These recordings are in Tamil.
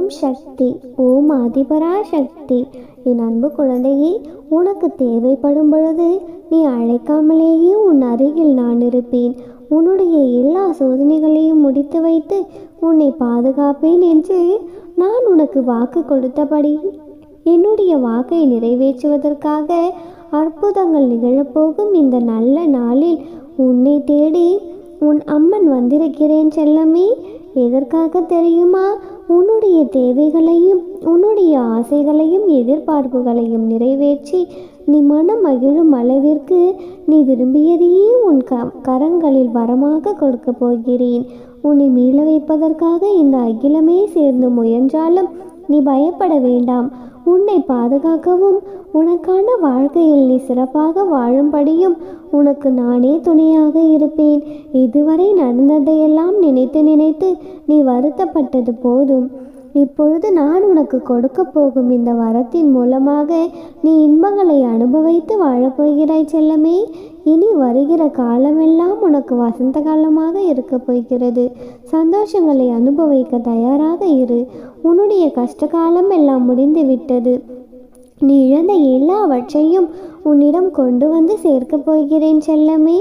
ஓம் சக்தி ஓம் ஆதிபரா சக்தி என் அன்பு குழந்தையே உனக்கு தேவைப்படும் பொழுது நீ அழைக்காமலேயே உன் அருகில் நான் இருப்பேன். உன்னுடைய எல்லா சோதனைகளையும் முடித்து வைத்து உன்னை பாதுகாப்பேன் என்று நான் உனக்கு வாக்கு கொடுத்தபடி என்னுடைய வாக்கை நிறைவேற்றுவதற்காக அற்புதங்கள் நிகழப்போகும். இந்த நல்ல நாளில் உன்னை தேடி உன் அம்மன் வந்திருக்கிறேன் செல்லமே. எதற்காக தெரியுமா? உன்னுடைய தேவைகளையும் உன்னுடைய ஆசைகளையும் எதிர்பார்ப்புகளையும் நிறைவேற்றி நீ மனம் மகிழும் அளவிற்கு நீ விரும்பியதையே உன் க கரங்களில் வரமாக கொடுக்கப் போகிறேன். உன்னை மீள வைப்பதற்காக இந்த அகிலமே சேர்ந்து முயன்றாலும் நீ பயப்பட வேண்டாம். உன்னை பாதுகாக்கவும் உனக்கான வாழ்க்கையில் நீ சிறப்பாக வாழும்படியும் உனக்கு நானே துணையாக இருப்பேன். இதுவரை நடந்ததையெல்லாம் நினைத்து நினைத்து நீ வருத்தப்பட்டது போதும். இப்பொழுது நான் உனக்கு கொடுக்க போகும் இந்த வரத்தின் மூலமாக நீ இன்பங்களை அனுபவித்து வாழப்போகிறாய் செல்லமே. இனி வருகிற காலமெல்லாம் உனக்கு வசந்த காலமாக இருக்க போகிறது. சந்தோஷங்களை அனுபவிக்க தயாராக இரு. உன்னுடைய கஷ்ட காலம் எல்லாம் முடிந்து விட்டது நீ இழந்த எல்லாவற்றையும் உன்னிடம் கொண்டு வந்து சேர்க்கப் போகிறேன் செல்லமே.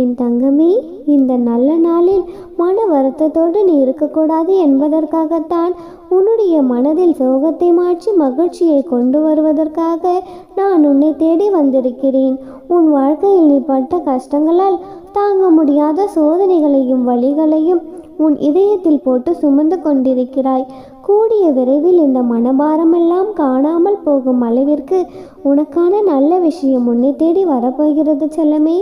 என் தங்கமே இந்த நல்ல நாளில் மன வருத்தத்தோடு நீ இருக்கக்கூடாது என்பதற்காகத்தான் உன்னுடைய மனதில் சோகத்தை மாற்றி மகிழ்ச்சியை கொண்டு வருவதற்காக நான் உன்னை தேடி வந்திருக்கிறேன். உன் வாழ்க்கையில் நீ பட்ட கஷ்டங்களால் தாங்க முடியாத சோதனைகளையும் வழிகளையும் உன் இதயத்தில் போட்டு சுமந்து கொண்டிருக்கிறாய். கூடிய விரைவில் இந்த மனபாரமெல்லாம் காணாமல் போகும் அளவிற்கு உனக்கான நல்ல விஷயம் உன்னை தேடி வரப்போகிறது செல்லமே.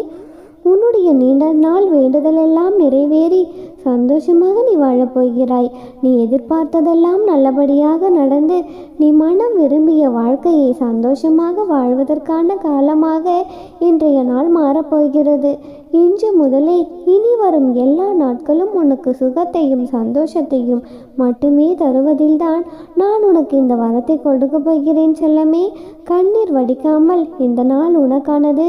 உன்னுடைய நீண்ட நாள் வேண்டுதலெல்லாம் நிறைவேறி சந்தோஷமாக நீ வாழப்போகிறாய். நீ எதிர்பார்த்ததெல்லாம் நல்லபடியாக நடந்து நீ மனம் விரும்பிய வாழ்க்கையை சந்தோஷமாக வாழ்வதற்கான காலமாக இன்றைய நாள் மாறப்போகிறது. இன்று முதலே இனி வரும் எல்லா நாட்களும் உனக்கு சுகத்தையும் சந்தோஷத்தையும் மட்டுமே தருவதில்தான் நான் உனக்கு இந்த வரத்தை கொடுக்க போகிறேன் செல்லமே. கண்ணீர் வடிக்காமல் இந்த நாள் உனக்கானது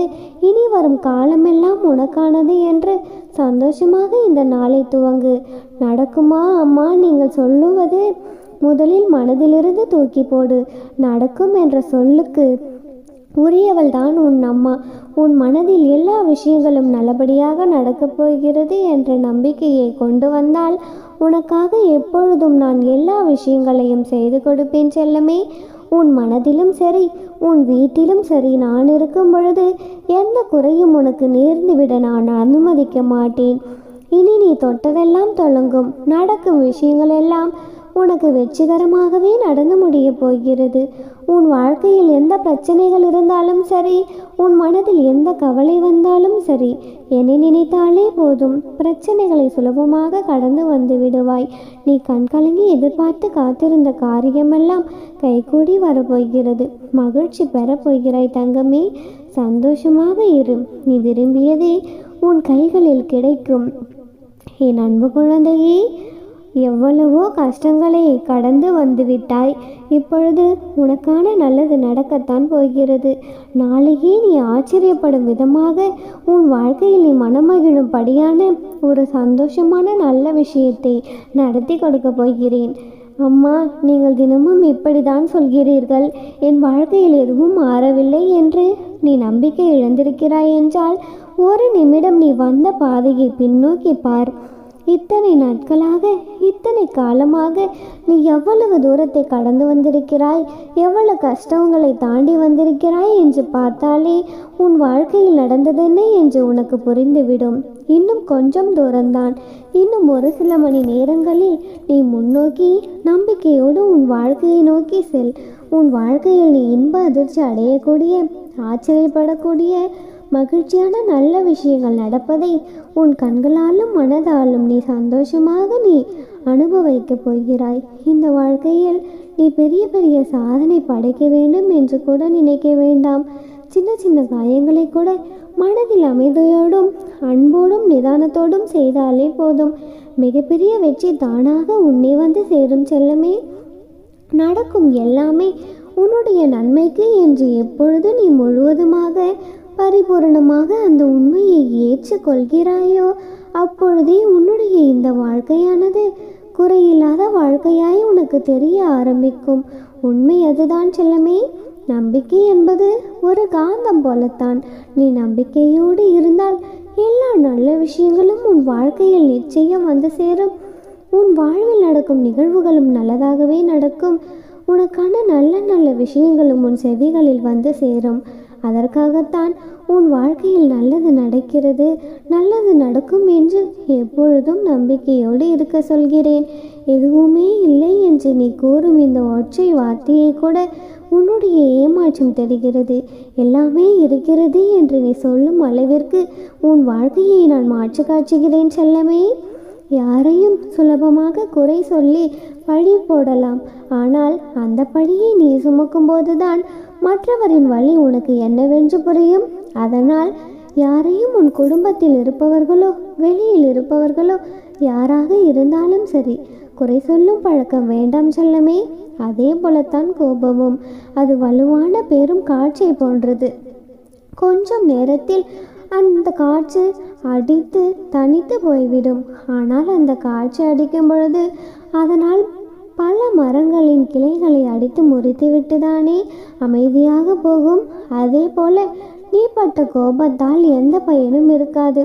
இனி வரும் காலமெல்லாம் உனக்கானது என்று சந்தோஷமாக இந்த நாளை துவங்கு. நடக்குமா அம்மா நீங்கள் சொல்லுவது முதலில் மனதிலிருந்து தூக்கி போடு. நடக்கும் என்ற சொல்லுக்கு உரியவள் தான் உன் அம்மா. உன் மனதில் எல்லா விஷயங்களும் நல்லபடியாக நடக்கப் போகிறது என்ற நம்பிக்கையை கொண்டு வந்தால் உனக்காக எப்பொழுதும் நான் எல்லா விஷயங்களையும் செய்து கொடுப்பேன் செல்லமே. உன் மனதிலும் சரி உன் வீட்டிலும் சரி நான் இருக்கும் பொழுது எந்த குறையும் உனக்கு நேர்ந்துவிட நான் அனுமதிக்க மாட்டேன். இனி நீ தொட்டதெல்லாம் தொடங்கும் நடக்கும் விஷயங்கள் எல்லாம் உனக்கு வெற்றிகரமாகவே நடந்து முடிய போகிறது. உன் வாழ்க்கையில் எந்த பிரச்சனைகள் இருந்தாலும் சரி உன் மனதில் எந்த கவலை வந்தாலும் சரி என்னை நினைத்தாலே போதும். பிரச்சனைகளை சுலபமாக கடந்து வந்து விடுவாய். நீ கண்கலங்கி எதிர்பார்த்து காத்திருந்த காரியமெல்லாம் கைகூடி வரப்போகிறது. மகிழ்ச்சி பெறப்போகிறாய் தங்கமே. சந்தோஷமாக இரு. நீ விரும்பியதே உன் கைகளில் கிடைக்கும். என் அன்பு குழந்தையே எவ்வளவோ கஷ்டங்களை கடந்து வந்து விட்டாய் இப்பொழுது உனக்கான நல்லது நடக்கத்தான் போகிறது. நாளையே நீ ஆச்சரியப்படும் விதமாக உன் வாழ்க்கையில் நீ மனமகிழும்படியான ஒரு சந்தோஷமான நல்ல விஷயத்தை நடத்தி கொடுக்க போகிறேன். அம்மா நீங்கள் தினமும் இப்படிதான் சொல்கிறீர்கள். என் வாழ்க்கையில் எதுவும் மாறவில்லை என்று நீ நம்பிக்கை இழந்திருக்கிறாய் என்றால் ஒரு நிமிடம் நீ வந்த பாதையை பின்னோக்கி பார். இத்தனை நாட்களாக இத்தனை காலமாக நீ எவ்வளவு தூரத்தை கடந்து வந்திருக்கிறாய்? எவ்வளவு கஷ்டங்களை தாண்டி வந்திருக்கிறாய் என்று பார்த்தாலே உன் வாழ்க்கையில் நடந்ததென்ன என்று உனக்கு புரிந்துவிடும். இன்னும் கொஞ்சம் தூரம்தான். இன்னும் ஒரு சில மணி நேரங்களில் நீ முன்னோக்கி நம்பிக்கையோடு உன் வாழ்க்கையை நோக்கி செல். உன் வாழ்க்கையில் நீ இன்ப அதிர்ச்சி அடையக்கூடிய ஆச்சரியப்படக்கூடிய மகிழ்ச்சியான நல்ல விஷயங்கள் நடப்பதை உன் கண்களாலும் மனதாலும் நீ சந்தோஷமாக நீ அனுபவிக்கப் போகிறாய். இந்த வாழ்க்கையில் நீ பெரிய பெரிய சாதனை படைக்க வேண்டும் என்று கூட நினைக்க வேண்டாம். சின்ன சின்ன காயங்களை கூட மனதில் அமைதியோடும் அன்போடும் நிதானத்தோடும் செய்தாலே போதும். மிகப்பெரிய வெற்றி தானாக உன்னை வந்து சேரும் செல்லமே. நடக்கும் எல்லாமே உன்னுடைய நன்மைக்கு என்று எப்பொழுது நீ முழுவதுமாக பரிபூரணமாக அந்த உண்மையை ஏற்றுக்கொள்கிறாயோ? அப்பொழுதே உன்னுடைய இந்த வாழ்க்கையானது குறையில்லாத வாழ்க்கையாய் உனக்கு உனக்கு தெரிய ஆரம்பிக்கும். உண்மை அதுதான் செல்லமே. நம்பிக்கை என்பது ஒரு காந்தம் போலத்தான். நீ நம்பிக்கையோடு இருந்தால் எல்லா நல்ல விஷயங்களும் உன் வாழ்க்கையில் நிச்சயம் வந்து சேரும். உன் வாழ்வில் நடக்கும் நிகழ்வுகளும் நல்லதாகவே நடக்கும். உனக்கான நல்ல நல்ல விஷயங்களும் உன் செவிகளில் வந்து சேரும். அதற்காகத்தான் உன் வாழ்க்கையில் நல்லது நடக்கிறது நல்லது நடக்கும் என்று எப்பொழுதும் நம்பிக்கையோடு இருக்க சொல்கிறேன். எதுவுமே இல்லை என்று நீ கூறும் இந்த ஒற்றை வார்த்தையை கூட உன்னுடைய ஏமாற்றம் தெரிகிறது. எல்லாமே இருக்கிறது என்று நீ சொல்லும் அளவிற்கு உன் வாழ்க்கையை நான் மாற்றி காட்டுகிறேன் செல்லமே. யாரையும் சுலபமாக குறை சொல்லி பழி போடலாம். ஆனால் அந்த பழியை நீ சுமக்கும்போதுதான் மற்றவரின் வழி உனக்கு என்னவென்று புரியும்? அதனால் யாரையும் உன் குடும்பத்தில் இருப்பவர்களோ வெளியில் இருப்பவர்களோ யாராக இருந்தாலும் சரி குறை சொல்லும் பழக்கம் வேண்டாம் செல்லமே. அதே போலத்தான் கோபமும். அது வலுவான பெரும் காட்சியை போன்றது. கொஞ்சம் நேரத்தில் அந்த காற்று அடித்து தனித்து போய்விடும். ஆனால் அந்த காற்று அடிக்கும் பொழுது அதனால் பல மரங்களின் கிளைகளை அடித்து முறித்துவிட்டு தானே அமைதியாக போகும். அதே போல நீ பட்ட கோபத்தால் எந்த பயனும் இருக்காது.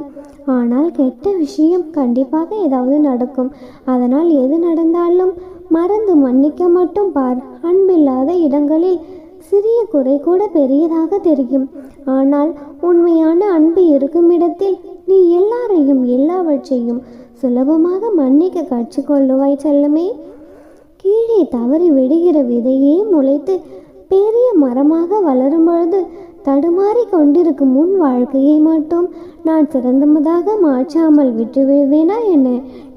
ஆனால் கெட்ட விஷயம் கண்டிப்பாக ஏதாவது நடக்கும். அதனால் எது நடந்தாலும் மறந்து மன்னிக்க மட்டும் பார். அன்பில்லாத இடங்களில் சிறிய குறை கூட பெரியதாக தெரியும். ஆனால் உண்மையான அன்பு இருக்கும் இடத்தில் நீ எல்லாரையும் எல்லாவற்றையும் சுலபமாக மன்னிக்க கற்றுக்கொள்ளுவாய் செல்லமே. கீழே தவறி விடுகிற விதையே முளைத்து பெரிய மரமாக வளரும் பொழுது தடுமாறி கொண்டிருக்கும் முன் வாழ்க்கையை மட்டும் நான் சிறந்ததாக மாற்றாமல் விட்டு விடுவேனா என்ன?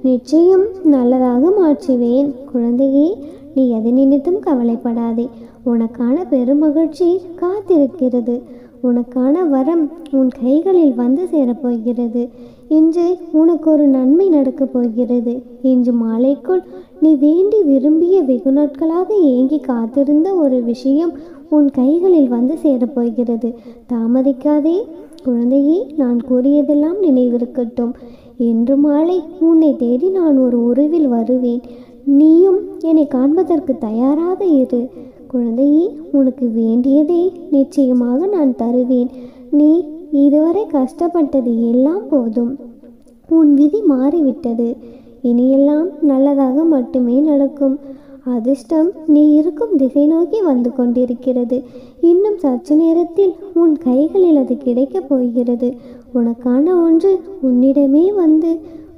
நிச்சயம் நல்லதாக மாற்றுவேன். குழந்தையே நீ எதை நினைத்தும் கவலைப்படாதே. உனக்கான பெருமகிழ்ச்சி காத்திருக்கிறது. உனக்கான வரம் உன் கைகளில் வந்து சேரப்போகிறது. இன்று உனக்கு ஒரு நன்மை நடக்கப் போகிறது. இன்று மாலைக்குள் நீ வேண்டி விரும்பிய வெகு நாட்களாக ஏங்கி காத்திருந்த ஒரு விஷயம் உன் கைகளில் வந்து சேரப்போகிறது. தாமதிக்காதே. குழந்தையே நான் கூறியதெல்லாம் நினைவிருக்கட்டும். இன்று மாலை உன்னை தேடி நான் ஒரு உருவில் வருவேன். நீயும் என்னை காண்பதற்கு தயாராக இரு. குழந்தையே உனக்கு வேண்டியதை நிச்சயமாக நான் தருவேன். நீ இதுவரை கஷ்டப்பட்டது எல்லாம் போதும். உன் விதி மாறிவிட்டது. இனியெல்லாம் நல்லதாக மட்டுமே நடக்கும். அதிர்ஷ்டம் நீ இருக்கும் திசை நோக்கி வந்து கொண்டிருக்கிறது. இன்னும் சற்று நேரத்தில் உன் கைகளில் அது கிடைக்கப் போகிறது. உனக்கான ஒன்று உன்னிடமே வந்து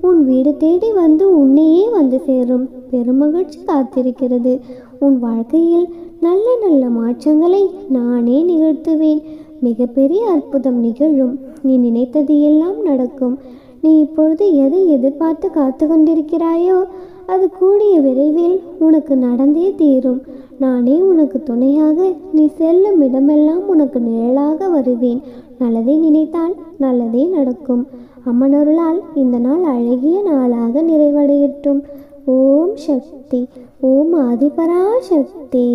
உன் வீடு தேடி வந்து உன்னையே வந்து சேரும். பெருமகிழ்ச்சி காத்திருக்கிறது. உன் வாழ்க்கையில் நல்ல நல்ல மாற்றங்களை நானே நிகழ்த்துவேன். மிகப்பெரிய அற்புதம் நிகழும். நீ நினைத்தது எல்லாம் நடக்கும். நீ இப்பொழுது எதை எதிர்பார்த்து காத்து கொண்டிருக்கிறாயோ அது கூடிய விரைவில் உனக்கு நடந்தே தீரும். நானே உனக்கு துணையாக நீ செல்லும் இடமெல்லாம் உனக்கு நிழலாக வருவேன். நல்லதை நினைத்தால் நல்லதே நடக்கும். அம்மனருளால் இந்த நாள் அழகிய நாளாக நிறைவடையட்டும். ஓம் சக்தி ஓம் ஆதிபராசக்தி.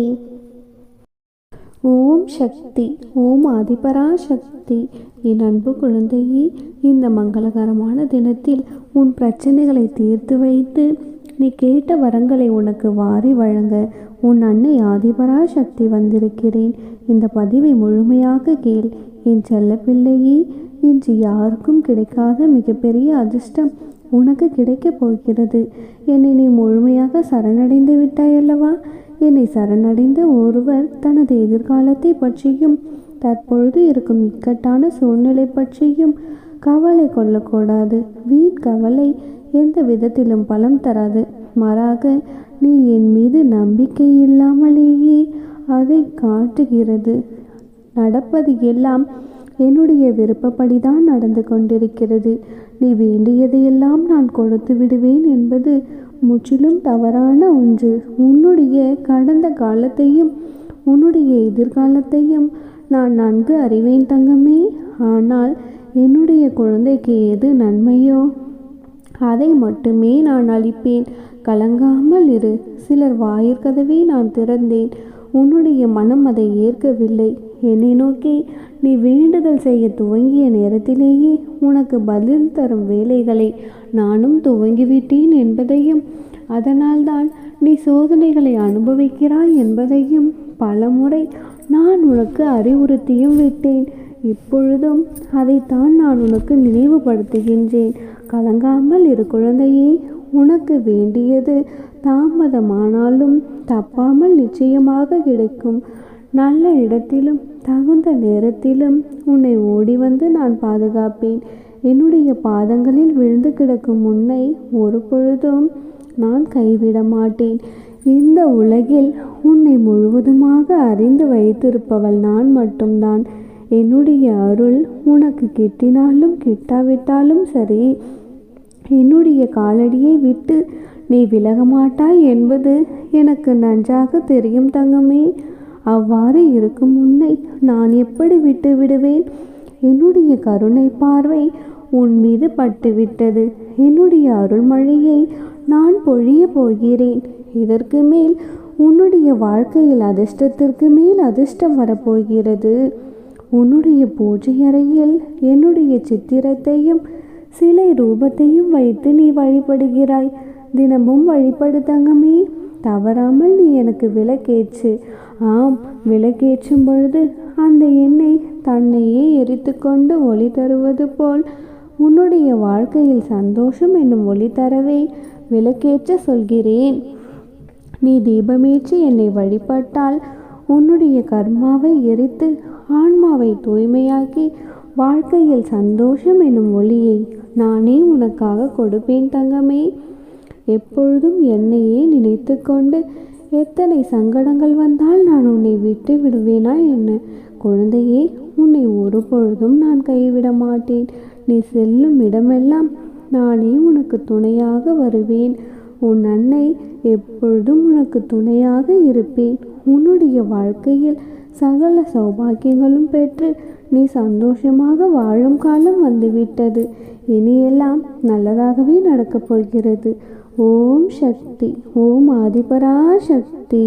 ஓம் சக்தி ஓம் ஆதிபராசக்தி. என் அன்பு குழந்தையே இந்த மங்களகரமான தினத்தில் உன் பிரச்சனைகளை தீர்த்து வைத்து நீ கேட்ட வரங்களை உனக்கு வாரி வழங்க உன் அன்னை ஆதிபராசக்தி வந்திருக்கிறேன். இந்த பதிவை முழுமையாக கேள். என் செல்ல பிள்ளையே இன்று யாருக்கும் கிடைக்காத மிகப்பெரிய அதிர்ஷ்டம் உனக்கு கிடைக்கப் போகிறது. என்னை நீ முழுமையாக சரணடைந்து விட்டாயல்லவா என்னை சரணடைந்த ஒருவர் தனது எதிர்காலத்தை பற்றியும் தற்பொழுது இருக்கும் இக்கட்டான சூழ்நிலை பற்றியும் கவலை கொள்ளக்கூடாது. வீண் கவலை எந்த விதத்திலும் பலம் தராது. மாறாக நீ என் மீது நம்பிக்கை இல்லாமலேயே அதை காட்டுகிறது. நடப்பது எல்லாம் என்னுடைய விருப்பப்படிதான் நடந்து கொண்டிருக்கிறது. நீ வேண்டியதையெல்லாம் நான் கொடுத்து விடுவேன் என்பது முற்றிலும் தவறான ஒன்று. உன்னுடைய கடந்த காலத்தையும் உன்னுடைய எதிர்காலத்தையும் நான் நன்கு அறிவேன் தங்கமே. ஆனால் என்னுடைய குழந்தைக்கு எது நன்மையோ? அதை மட்டுமே நான் அளிப்பேன். கலங்காமல் இரு. சிலர் வாயிற்கதவை நான் திறந்தேன். உன்னுடைய மனம் அதை ஏற்கவில்லை. என்னை நோக்கி நீ வேண்டுதல் செய்ய துவங்கிய நேரத்திலேயே உனக்கு பதில் தரும் வேலைகளை நானும் துவங்கிவிட்டேன் என்பதையும் அதனால்தான் நீ சோதனைகளை அனுபவிக்கிறாய் என்பதையும் பலமுறை நான் உனக்கு அறிவுறுத்தியும் விட்டேன். இப்பொழுதும் அதைத்தான் நான் உனக்கு நினைவுபடுத்துகின்றேன். கலங்காமல் இரு குழந்தையே உனக்கு வேண்டியது தாமதமானாலும் தப்பாமல் நிச்சயமாக கிடைக்கும். நல்ல இடத்திலும் தகுந்த நேரத்திலும் உன்னை ஓடி வந்து நான் பாதுகாப்பேன். என்னுடைய பாதங்களில் விழுந்து கிடக்கும் உன்னை ஒரு பொழுதும் நான் கைவிட மாட்டேன். இந்த உலகில் உன்னை முழுவதுமாக அறிந்து வைத்திருப்பவள் நான் மட்டும்தான். என்னுடைய அருள் உனக்கு கிட்டினாலும் கிட்டாவிட்டாலும் சரி என்னுடைய காலடியை விட்டு நீ விலக மாட்டாய் என்பது எனக்கு நன்றாக தெரியும் தங்கமே. அவ்வாறு இருக்கும் உன்னை நான் எப்படி விட்டு விடுவேன்? என்னுடைய கருணை பார்வை உன் மீது பட்டுவிட்டது. என்னுடைய அருள்மழையை நான் பொழிய போகிறேன். இதற்கு மேல் உன்னுடைய வாழ்க்கையில் அதிர்ஷ்டத்திற்கு மேல் அதிர்ஷ்டம் வரப்போகிறது. உன்னுடைய பூஜை அறையில் என்னுடைய சித்திரத்தையும் சிலை ரூபத்தையும் வைத்து நீ வழிபடுகிறாய். தினமும் வழிபடு தங்கமே. தவறாமல் நீ எனக்கு விலக்கேற்று ஆம் விளக்கேற்றும் பொழுது அந்த எண்ணெய் தன்னையே எரித்து கொண்டு ஒளி தருவது போல் உன்னுடைய வாழ்க்கையில் சந்தோஷம் என்னும் ஒளி தரவே விளக்கேற்ற சொல்கிறேன். நீ தீபமேற்றி என்னை வழிபட்டால் உன்னுடைய கர்மாவை எரித்து ஆன்மாவை தூய்மையாக்கி வாழ்க்கையில் சந்தோஷம் என்னும் ஒளியை நானே உனக்காக கொடுப்பேன் தங்கமே. எப்பொழுதும் என்னையே நினைத்து கொண்டு எத்தனை சங்கடங்கள் வந்தால் நான் உன்னை விட்டு விடுவேனா என்ன? குழந்தையே உன்னை ஒரு பொழுதும் நான் கைவிட மாட்டேன். நீ செல்லும் இடமெல்லாம் நானே உனக்கு துணையாக வருவேன். உன் அன்னை எப்பொழுதும் உனக்கு துணையாக இருப்பேன். உன்னுடைய வாழ்க்கையில் சகல சௌபாக்கியங்களும் பெற்று நீ சந்தோஷமாக வாழும் காலம் வந்துவிட்டது. இனியெல்லாம் நல்லதாகவே நடக்கப் போகிறது. ॐ शक्ति ॐ आदिपराशक्ति।